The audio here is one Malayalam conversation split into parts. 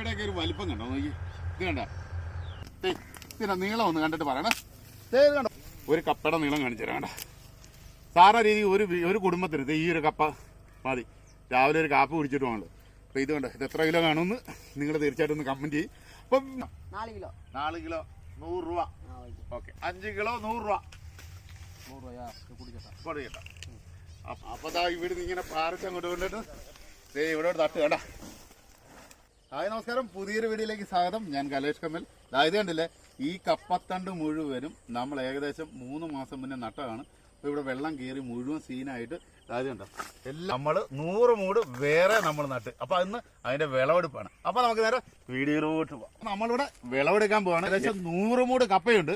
കപ്പയുടെ ഒക്കെ ഒരു വലിപ്പം കണ്ടോ? നോക്കി. ഇത് കണ്ട? ഇതിന്റെ നീളം ഒന്ന് കണ്ടിട്ട് പറയണേ. കണ്ടോ? ഒരു കപ്പയുടെ നീളം കാണിച്ചു തരാം കണ്ട? സാധാരണ രീതി ഒരു ഒരു കുടുംബത്തിന് ഈ ഒരു കപ്പ മതി. രാവിലെ ഒരു കാപ്പി കുടിച്ചിട്ട് പോകണല്ലോ അപ്പോൾ ഇത് കണ്ടോ? ഇത് എത്ര കിലോ കാണുമെന്ന് നിങ്ങൾ തീർച്ചയായിട്ടും ഒന്ന് കമന്റ് ചെയ്യും. അപ്പം നാല് കിലോ. നാല് കിലോ നൂറ് രൂപ. ഓക്കെ. അഞ്ച് കിലോ നൂറ് രൂപ. കുടിക്കട്ടെ. കൊടുക്കട്ടെ. അപ്പൊ ഇവിടുന്ന് ഇങ്ങനെ പാരച്ചങ്ങോട്ട് കൊണ്ടിട്ട് ദേ ഇവിടെ തട്ട് കേട്ടാ ഹായ് നമസ്കാരം. പുതിയൊരു വീഡിയോയിലേക്ക് സ്വാഗതം. ഞാൻ കലേഷ് കമ്മൽ. ഇത് കണ്ടില്ലേ? ഈ കപ്പത്തണ്ട് മുഴുവനും നമ്മൾ ഏകദേശം മൂന്ന് മാസം മുന്നേ നട്ടതാണ്. അപ്പോൾ ഇവിടെ വെള്ളം കയറി മുഴുവൻ സീനായിട്ട് അതായത് കണ്ടോ? എല്ലാം നമ്മൾ നൂറ് മൂട് വേറെ നമ്മൾ നട്ട്. അപ്പൊ അന്ന് അതിന്റെ വിളവെടുപ്പാണ്. അപ്പൊ നമുക്ക് നേരെ വീഡിയോയിലോട്ട് പോവാം. നമ്മളിവിടെ വിളവെടുക്കാൻ പോവാണ്. ഏകദേശം നൂറ് മൂട് കപ്പയുണ്ട്.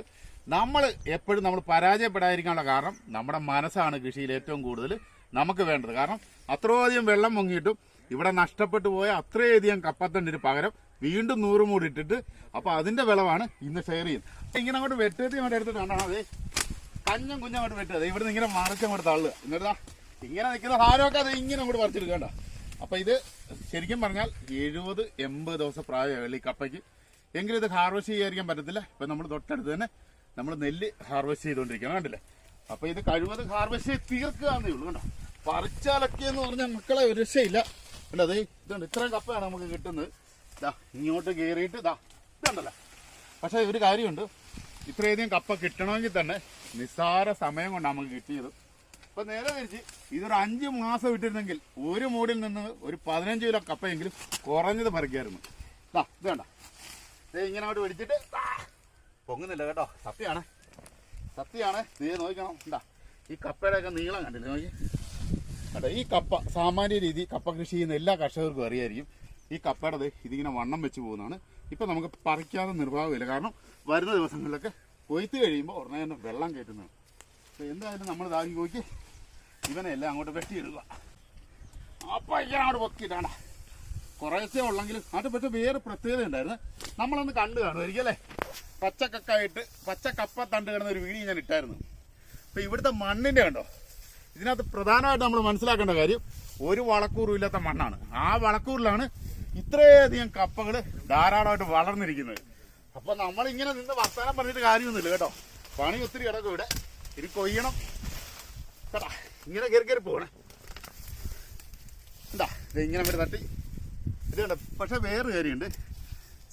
നമ്മൾ എപ്പോഴും നമ്മൾ പരാജയപ്പെടാതിരിക്കാനുള്ള കാരണം നമ്മുടെ മനസ്സാണ് കൃഷിയിൽ ഏറ്റവും കൂടുതൽ നമുക്ക് വേണ്ടത്. കാരണം അത്രയധികം വെള്ളം മുങ്ങിയിട്ടും ഇവിടെ നഷ്ടപ്പെട്ടു പോയ അത്രയധികം കപ്പത്തണ്ടിന് പകരം വീണ്ടും നൂറ് മൂടി ഇട്ടിട്ട് അപ്പൊ അതിന്റെ വിളവാണ് ഇന്ന് ഷെയർ ചെയ്യുന്നത്. ഇങ്ങനെ അങ്ങോട്ട് വെട്ടത്തി അങ്ങോട്ട് എടുത്തിട്ട് അതെ കഞ്ഞം കുഞ്ഞം അങ്ങോട്ട് ഇവിടെ നിന്ന് ഇങ്ങനെ മറച്ചങ്ങോട്ട് തള്ളുക. എന്നിട്ടാ ഇങ്ങനെ നിൽക്കുന്ന ഹാരമൊക്കെ അത് ഇങ്ങനെ അങ്ങോട്ട് പറിച്ചെടുക്കണ്ട അപ്പൊ ഇത് ശരിക്കും പറഞ്ഞാൽ എഴുപത് എൺപത് ദിവസം പ്രായമുള്ള ഈ കപ്പയ്ക്ക്. എങ്കിലും ഇത് ഹാർവെസ്റ്റ് ചെയ്യാതിരിക്കാൻ പറ്റത്തില്ല. ഇപ്പൊ നമ്മൾ തൊട്ടടുത്ത് തന്നെ നമ്മൾ നെല്ല് ഹാർവെസ്റ്റ് ചെയ്തുകൊണ്ടിരിക്കണം കണ്ടില്ലേ? അപ്പൊ ഇത് കഴിവതും ഹാർവെസ്റ്റ് ചെയ്ത് തീർക്കുകയെന്നേ ഉള്ളൂ കണ്ടോ? പറിച്ചാലൊക്കെ എന്ന് പറഞ്ഞാൽ മക്കളെ ഒരു രക്ഷയില്ല. കണ്ടോ? അതേ ഇതുണ്ട്. ഇത്രയും കപ്പയാണ് നമുക്ക് കിട്ടുന്നത്. ഇതാ ഇങ്ങോട്ട് കയറിയിട്ട് ഇതാ ഇതുണ്ടല്ലോ. പക്ഷേ ഒരു കാര്യമുണ്ട്. ഇത്രയധികം കപ്പ കിട്ടണമെങ്കിൽ തന്നെ നിസ്സാര സമയം കൊണ്ടാണ് നമുക്ക് കിട്ടിയത്. അപ്പൊ നേരെ തിരിച്ച് ഇതൊരു അഞ്ച് മാസം ഇട്ടിരുന്നെങ്കിൽ ഒരു മൂടിൽ നിന്ന് ഒരു പതിനഞ്ച് കിലോ കപ്പയെങ്കിലും കുറഞ്ഞത് പറിക്കായിരുന്നു. ഇതാ ഇത് വേണ്ട ദേ ഇങ്ങനെ അങ്ങോട്ട് പിടിച്ചിട്ട്. പൊങ്ങുന്നില്ല കേട്ടോ. സത്യമാണ്. സത്യമാണ്. നീ നോക്കണം എന്താ ഈ കപ്പയുടെ ഒക്കെ നീളം കണ്ടില്ലേ? നോക്കി. കേട്ടോ ഈ കപ്പ സാമാന്യ രീതി കപ്പ കൃഷി ചെയ്യുന്ന എല്ലാ കർഷകർക്കും അറിയായിരിക്കും. ഈ കപ്പയുടെ ഇതിങ്ങനെ വണ്ണം വെച്ച് പോകുന്നതാണ്. ഇപ്പം നമുക്ക് പറിക്കാതെ നിർവാഹമില്ല. കാരണം വരുന്ന ദിവസങ്ങളിലൊക്കെ കൊയ്ത്ത് കഴിയുമ്പോൾ ഉടനെ തന്നെ വെള്ളം കയറ്റുന്നതാണ്. അപ്പോൾ എന്തായാലും നമ്മൾ താങ്ങി നോക്കി. ഇവനെ എല്ലാം അങ്ങോട്ട് വെട്ടിയിടുക. അപ്പം ഇങ്ങനെ അങ്ങോട്ട് പൊക്കിയിട്ടാണ്. കുറേശ്ശേ ഉള്ളെങ്കിലും അത് പക്ഷേ വേറെ പ്രത്യേകത ഉണ്ടായിരുന്നു. നമ്മളൊന്ന് കണ്ടു കാണുമായിരിക്കും അല്ലേ? പച്ചക്കക്കായിട്ട് പച്ച കപ്പ തണ്ട് കിടന്ന ഒരു വീഡിയോ ഞാൻ ഇട്ടായിരുന്നു. അപ്പോൾ ഇവിടുത്തെ മണ്ണിന്റെ കണ്ടോ? ഇതിനകത്ത് പ്രധാനമായിട്ട് നമ്മൾ മനസ്സിലാക്കേണ്ട കാര്യം ഒരു വളക്കൂറും ഇല്ലാത്ത മണ്ണാണ്. ആ വളക്കൂറിലാണ് ഇത്രയധികം കപ്പകൾ ധാരാളമായിട്ട് വളർന്നിരിക്കുന്നത്. അപ്പൊ നമ്മൾ ഇങ്ങനെ നിന്ന് വർത്താനം പറഞ്ഞിട്ട് കാര്യമൊന്നുമില്ല കേട്ടോ. പണി ഒത്തിരി കിടക്കും ഇവിടെ. ഇനി കൊയ്യണം. കേട്ടാ? ഇങ്ങനെ കയറി കയറി പോകണേ. എന്താ ഇത് ഇങ്ങനെ വരെ തട്ടി. ഇത് കണ്ട? പക്ഷെ വേറെ കാര്യമുണ്ട്.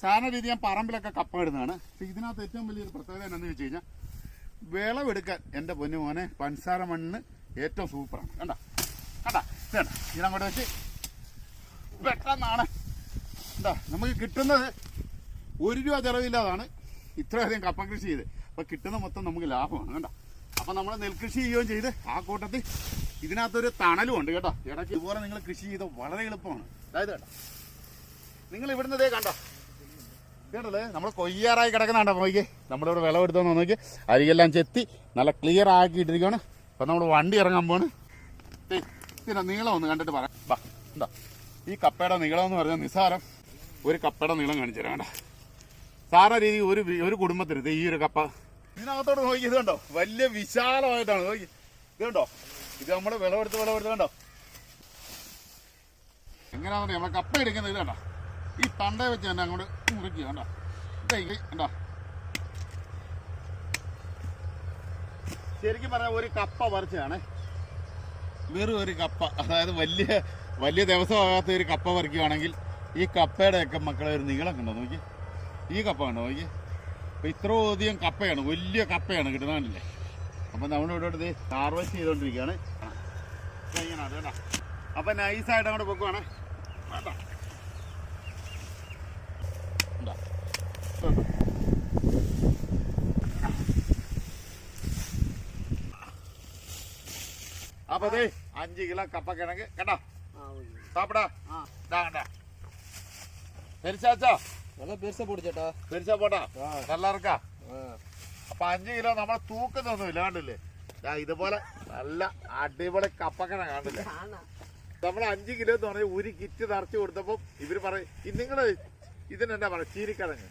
സാധാരണ രീതി ഞാൻ പറമ്പിലൊക്കെ കപ്പ ഇടുന്നതാണ്. പക്ഷെ ഇതിനകത്ത് ഏറ്റവും വലിയൊരു പ്രത്യേകത എന്താണെന്ന് വെച്ച് കഴിഞ്ഞാൽ വിളവെടുക്കാൻ എന്റെ പൊന്നു മോനെ പഞ്ചസാര മണ്ണ് ഏറ്റവും സൂപ്പറാണ്. കണ്ട? കണ്ട? വേണ്ട ഇതങ്ങോട്ട് വെച്ച് പെട്ടെന്നാണ് എന്താ നമുക്ക് കിട്ടുന്നത് ഒരു രൂപ ചിലവില്ലാതാണ് ഇത്രയധികം കപ്പ കൃഷി ചെയ്ത്. അപ്പോൾ കിട്ടുന്ന മൊത്തം നമുക്ക് ലാഭമാണ്. കണ്ട? അപ്പം നമ്മൾ നെൽകൃഷി ചെയ്യുകയും ചെയ്ത് ആ കൂട്ടത്തിൽ ഇതിനകത്തൊരു തണലും ഉണ്ട് കേട്ടോ. ഇടയ്ക്ക് ഇതുപോലെ നിങ്ങൾ കൃഷി ചെയ്ത് വളരെ എളുപ്പമാണ്. അതായത് കേട്ടോ നിങ്ങൾ ഇവിടുന്ന് ഇതേ കണ്ടോ? ഇതേണ്ടല്ലേ? നമ്മൾ കൊയ്യാറായി കിടക്കുന്നുണ്ടോ. നോക്കി നമ്മളിവിടെ വിളവെടുത്തോന്ന് നോക്കി അരികെല്ലാം ചെത്തി നല്ല ക്ലിയർ ആക്കിയിട്ടിരിക്കുകയാണ് അപ്പം നമ്മൾ വണ്ടി ഇറങ്ങാൻ പോണ് നീളം ഒന്ന് കണ്ടിട്ട് പറയാം എന്താ ഈ കപ്പയുടെ നീളം എന്ന് പറഞ്ഞാൽ നിസ്സാരം ഒരു കപ്പയുടെ നീളം കാണിച്ചു തരാം സാധാരണ രീതി ഒരു ഒരു കുടുംബത്തിന് ഈ ഒരു കപ്പ. ഇതിനകത്തോട്ട് നോക്കി ഇത് കണ്ടോ? വലിയ വിശാലമായിട്ടാണ് നോക്കി. ഇത് കണ്ടോ? ഇത് നമ്മൾ വിളവെടുത്ത് വിളവെടുത്ത് കണ്ടോ? എങ്ങനെയാണെന്ന് നമ്മൾ കപ്പ എടുക്കുന്നത് ഇത് കണ്ടോ? ഈ തണ്ടയെ വെച്ച് തന്നെ അങ്ങോട്ട് മുറിക്കുക കണ്ടോ? ഇത് കണ്ടോ? ശരിക്കും പറഞ്ഞാൽ ഒരു കപ്പ പറിച്ചതാണ്. വെറും ഒരു കപ്പ. അതായത് വലിയ വലിയ ദിവസമാകാത്ത ഒരു കപ്പ പറിക്കുകയാണെങ്കിൽ ഈ കപ്പയുടെയൊക്കെ മക്കളെ ഒരു നീളം കണ്ടോ? നോക്കി. ഈ കപ്പ കണ്ടോ? നോക്കി. അപ്പോൾ ഇത്രയധികം കപ്പയാണ് വലിയ കപ്പയാണ് കിട്ടുന്നത് കണ്ടില്ലേ? അപ്പം നമ്മളിവിടെ ഇത് ഹാർവെസ്റ്റ് ചെയ്തുകൊണ്ടിരിക്കുകയാണ് ഇങ്ങനെ അത് കേട്ടോ അപ്പം നൈസായിട്ട് അങ്ങോട്ട് പൊക്കുവാണ്. വേണ്ട ഇതാ. ഇതുണ്ട്. അപ്പൊ ദേ അഞ്ച് കിലോ കപ്പക്കിഴങ്ങ് കേട്ടോ ஆ ஓகே சாப்பிடா ஆ. டா டா பெருசாச்சா நல்லா பெருசா போடு சேட்டா பெருசா போட்டா ആ. நல்லா இருக்கா ஆ അപ്പൊ അഞ്ച് കിലോ നമ്മൾ തൂക്കുന്നൊന്നുമില്ല കണ്ടില്ലേ ദാ ഇതുപോലെ നല്ല അടിപൊളി കപ്പക്കണ കണ്ടില്ലേ ஆனா നമ്മൾ അഞ്ച് കിലോ എന്ന് പറഞ്ഞാൽ ഒരു കിറ്റ് നിറച്ച് കൊടുത്തപ്പോൾ ഇവര് പറയും നിങ്ങള് ഇതിനെന്താ പറയുക ചീനിക്കിഴങ്ങ്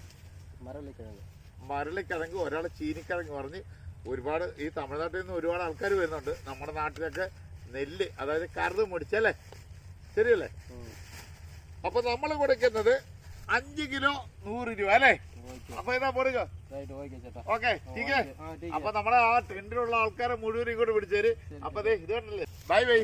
மரவள்ளிக்கிழங்கு മരളിക്കിഴങ്ങ് ഒരാൾ ചീനിക്കിഴങ്ങ് പറഞ്ഞ് ഒരുപാട് ഈ തമിഴ്നാട്ടിൽ നിന്ന് ഒരുപാട് ആൾക്കാർ വരുന്നുണ്ട്. നമ്മുടെ നാട്ടിലൊക്കെ നെല്ല് അതായത് കറുത് മുടിച്ചല്ലേ ശരിയല്ലേ? അപ്പൊ നമ്മൾ കൊടുക്കുന്നത് അഞ്ച് കിലോ നൂറ് രൂപ അല്ലേ? അപ്പൊ ഇതാ പോരുക. ഓക്കെ ടീക്കേ അപ്പൊ നമ്മുടെ ആ ട്രെൻഡിലുള്ള ആൾക്കാരെ മുഴുവൻ ഇങ്ങോട്ട് പിടിച്ചേര് അപ്പൊ ഇത് കണ്ടല്ലേ? Bye bye.